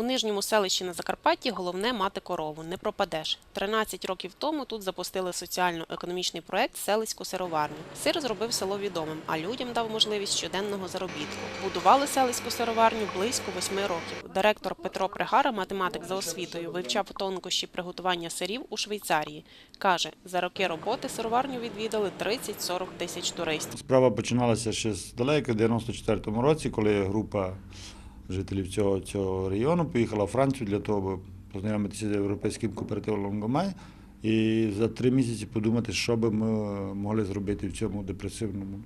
У нижньому селищі на Закарпатті головне мати корову, не пропадеш. 13 років тому тут запустили соціально-економічний проект Селиську сироварню. Сир зробив село відомим, а людям дав можливість щоденного заробітку. Будували селиську сироварню близько восьми років. Директор Петро Пригара, математик за освітою, вивчав тонкощі приготування сирів у Швейцарії. Каже, за роки роботи сироварню відвідали 30-40 тисяч туристів. Справа починалася ще здалека, в 94-му році, коли група жителів цього, цього району поїхала в Францію для того, аби познайомитися з європейським кооперативом Лонгомай. І за три місяці подумати, що би ми могли зробити в цьому депресивному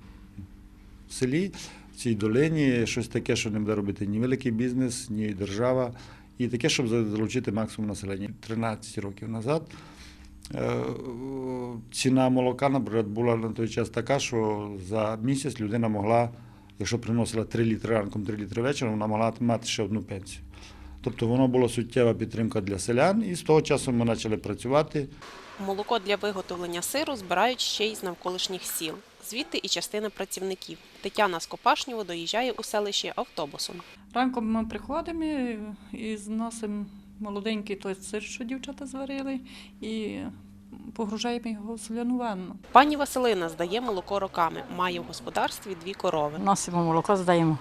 селі, в цій долині, щось таке, що не буде робити ні великий бізнес, ні держава, і таке, щоб залучити максимум населення. 13 років назад е, ціна молока, наприклад, була на той час така, що за місяць людина могла, якщо приносила 3 літри ранком, 3 літри вечором, вона могла мати ще одну пенсію. Тобто воно було суттєва підтримка для селян, і з того часу ми почали працювати. Молоко для виготовлення сиру збирають ще й з навколишніх сіл. Звідти і частина працівників. Тетяна з Скопашнєва доїжджає у селище автобусом. Ранком ми приходимо і- і зносимо молоденький той сир, що дівчата зварили, і погружаємо його в соляну ванну. Пані Василина здає молоко роками. Має в господарстві дві корови. Носимо молоко, здаємо.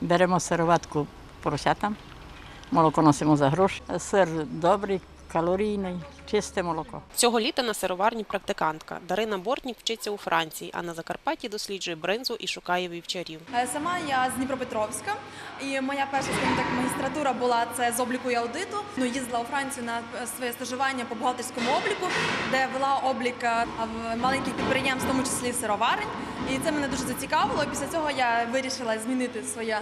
Беремо сироватку поросятам, молоко носимо за гроші. Сир добрий, калорійний, чисте молоко. Цього літа на сироварні практикантка. Дарина Бортнік вчиться у Франції, а на Закарпатті досліджує бринзу і шукає вівчарів. Е, Сама я з Дніпропетровська, і моя перша скажімо так магістратура була це з обліку і аудиту. Ну їздила у Францію на е, своє стажування по бухгалтерському обліку, де вела облік е, в маленьких підприємств, в тому числі сироварень. І це мене дуже зацікавило. Після цього я вирішила змінити своє,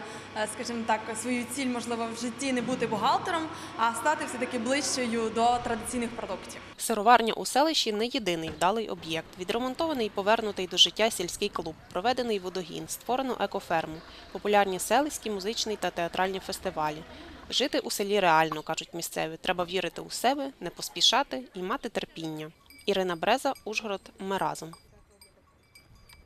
скажімо так, свою ціль, можливо, в житті не бути бухгалтером, а стати все таки ближчою до традиційних продуктів. Сироварня у селищі не єдиний вдалий об'єкт. Відремонтований і повернутий до життя сільський клуб, проведений водогін, створено екоферму, популярні селиські, музичний та театральні фестивалі. Жити у селі реально, кажуть місцеві. Треба вірити у себе, не поспішати і мати терпіння. Ірина Бреза, Ужгород. Ми разом.